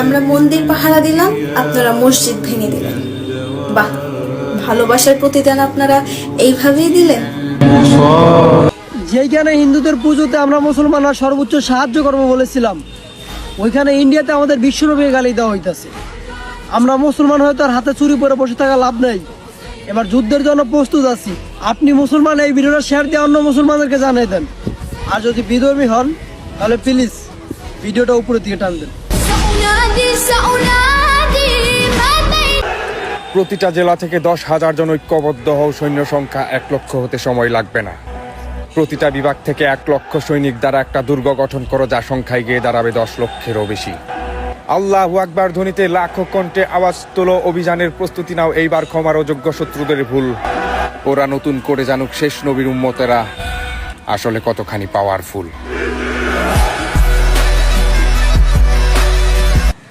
আমরা মন্দির পাহারা দিলাম, আপনারা মসজিদ ভেঙে দিলেন। বাহ, ভালোবাসার প্রতিদান আপনারা এইভাবেই দিলেন? যেখানে হিন্দুদের পুজোতে আমরা মুসলমানরা সর্বোচ্চ সাহায্য করব বলেছিলাম, ওইখানে ইন্ডিয়াতে আমাদের বিশ্বরূপে গালি দেওয়া হইতেছে। আমরা মুসলমান হয়তো আর হাতে চুরি পরে বসে থাকা লাভ নেই। এবার যুদ্ধের জন্য প্রস্তুত আছি। আপনি মুসলমান, এই ভিডিওটা শেয়ার দিয়ে অন্য মুসলমানদেরকে জানিয়ে দেন। আর যদি বিধর্মী হন, তাহলে প্লিজ ভিডিওটা উপরের দিকে টান দেন। প্রতিটা জেলা থেকে দশ হাজার জন ঐক্যবদ্ধ হও, সৈন্য সংখ্যা এক লক্ষ হতে সময় লাগবে না। প্রতিটা বিভাগ থেকে এক লক্ষ সৈনিক দ্বারা একটা দুর্গ গঠন করো, যা সংখ্যায় গিয়ে দাঁড়াবে দশ লক্ষেরও বেশি। আল্লাহ আকবার ধ্বনিতে লাখো কণ্ঠে আওয়াজ তোলো, অভিযানের প্রস্তুতি নাও, এইবার ক্ষমার অযোগ্য শত্রুদের ভুল। ওরা নতুন করে জানুক শেষ নবীর উম্মতেরা, আসলে কতখানি পাওয়ারফুল